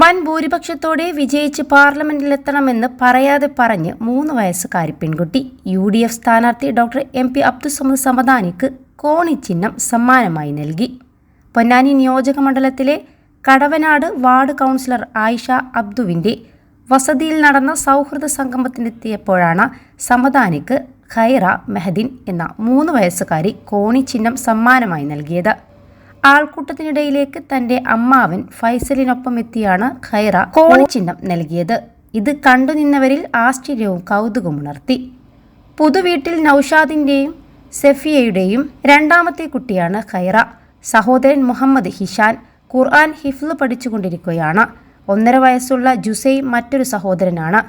വൻ ഭൂരിപക്ഷത്തോടെ വിജയിച്ച് പാർലമെന്റിലെത്തണമെന്ന് പറയാതെ പറഞ്ഞ് മൂന്ന് വയസ്സുകാരി പെൺകുട്ടി. യു ഡി എഫ് സ്ഥാനാർത്ഥി ഡോക്ടർ എം പി അബ്ദുസമദ് സമദാനിക്ക് കോണി ചിഹ്നം സമ്മാനമായി നൽകി. പൊന്നാനി നിയോജക മണ്ഡലത്തിലെ കടവനാട് വാർഡ് കൗൺസിലർ ആയിഷ അബ്ദുവിന്റെ വസതിയിൽ നടന്ന സൗഹൃദ സംഗമത്തിനെത്തിയപ്പോഴാണ് സമദാനിക്ക് ഖൈറ മെഹദിൻ എന്ന മൂന്ന് വയസ്സുകാരി കോണി ചിഹ്നം സമ്മാനമായി നൽകിയത്. ആൾക്കൂട്ടത്തിനിടയിലേക്ക് തന്റെ അമ്മാവൻ ഫൈസലിനൊപ്പം എത്തിയാണ് ഖൈറ കോണി ചിഹ്നം നൽകിയത്. ഇത് കണ്ടുനിന്നവരിൽ ആശ്ചര്യവും കൗതുകവും ഉണർത്തി. പുതുവീട്ടിൽ നൌഷാദിന്റെയും സെഫിയയുടെയും രണ്ടാമത്തെ കുട്ടിയാണ് ഖൈറ. സഹോദരൻ മുഹമ്മദ് ഹിഷാൻ ഖുർആൻ ഹിഫ്ല് പഠിച്ചുകൊണ്ടിരിക്കുകയാണ്. ഒന്നര വയസ്സുള്ള ജുസൈ മറ്റൊരു സഹോദരനാണ്.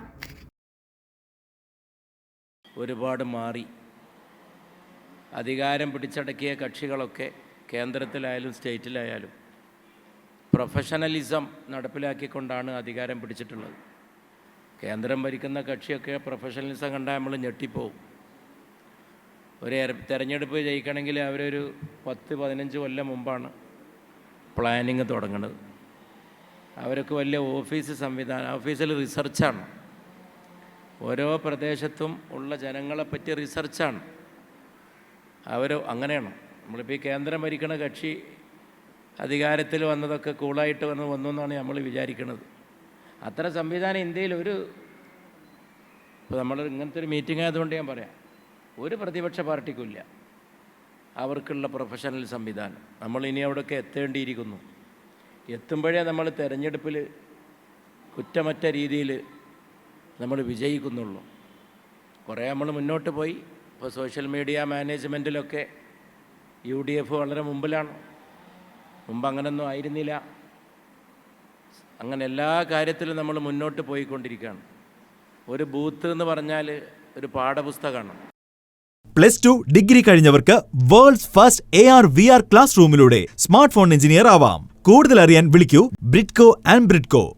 ഒരുപാട് മാറി. അധികാരം പിടിച്ചടക്കിയ കക്ഷികളൊക്കെ കേന്ദ്രത്തിലായാലും സ്റ്റേറ്റിലായാലും പ്രൊഫഷണലിസം നടപ്പിലാക്കിക്കൊണ്ടാണ് അധികാരം പിടിച്ചിട്ടുള്ളത്. കേന്ദ്രം ഭരിക്കുന്ന കക്ഷിയൊക്കെ പ്രൊഫഷണലിസം കണ്ടാൽ നമ്മൾ ഞെട്ടിപ്പോവും. ഒരു തിരഞ്ഞെടുപ്പ് ജയിക്കണമെങ്കിൽ അവരൊരു പത്ത് പതിനഞ്ച് കൊല്ലം മുമ്പാണ് പ്ലാനിങ് തുടങ്ങുന്നത് അവരൊക്കെ വലിയ ഓഫീസ് സംവിധാനം ഓഫീസിൽ റിസർച്ചാണ്. ഓരോ പ്രദേശത്തും ഉള്ള ജനങ്ങളെപ്പറ്റി റിസർച്ചാണ്. അവർ അങ്ങനെയാണ്. നമ്മളിപ്പോൾ ഈ കേന്ദ്രം ഭരിക്കുന്ന കക്ഷി അധികാരത്തിൽ വന്നതൊക്കെ കൂളായിട്ട് വന്ന് വന്നു എന്നാണ് നമ്മൾ വിചാരിക്കുന്നത് അത്ര സംവിധാനം ഇന്ത്യയിൽ ഒരു ഇപ്പോൾ നമ്മൾ ഇങ്ങനത്തെ ഒരു മീറ്റിംഗ് ആയതുകൊണ്ട് ഞാൻ പറയാം. ഒരു പ്രതിപക്ഷ പാർട്ടിക്കുമില്ല അവർക്കുള്ള പ്രൊഫഷണൽ സംവിധാനം. നമ്മൾ ഇനി അവിടെയൊക്കെ എത്തേണ്ടിയിരിക്കുന്നു. എത്തുമ്പോഴേ നമ്മൾ തിരഞ്ഞെടുപ്പിൽ കുറ്റമറ്റ രീതിയിൽ നമ്മൾ വിജയിക്കുന്നുള്ളൂ. കുറേ നമ്മൾ മുന്നോട്ട് പോയി. ഇപ്പോൾ സോഷ്യൽ മീഡിയ മാനേജ്മെന്റിലൊക്കെ യു ഡി എഫ് വളരെ മുമ്പിലാണ്. മുമ്പ് അങ്ങനൊന്നും ആയിരുന്നില്ല. അങ്ങനെ എല്ലാ കാര്യത്തിലും നമ്മൾ മുന്നോട്ട് പോയിക്കൊണ്ടിരിക്കുകയാണ്. ഒരു ബൂത്ത് എന്ന് പറഞ്ഞാൽ ഒരു പാഠപുസ്തകമാണ്. Plus two degree കഴിഞ്ഞവർക്ക് world's first A R V R class റൂമിലൂടെ smart phone engineer ആവാം. കൂടുതൽ അറിയാൻ വിളിക്കൂ ബ്രിഡ്കോ ആൻഡ് ബ്രിഡ്കോ.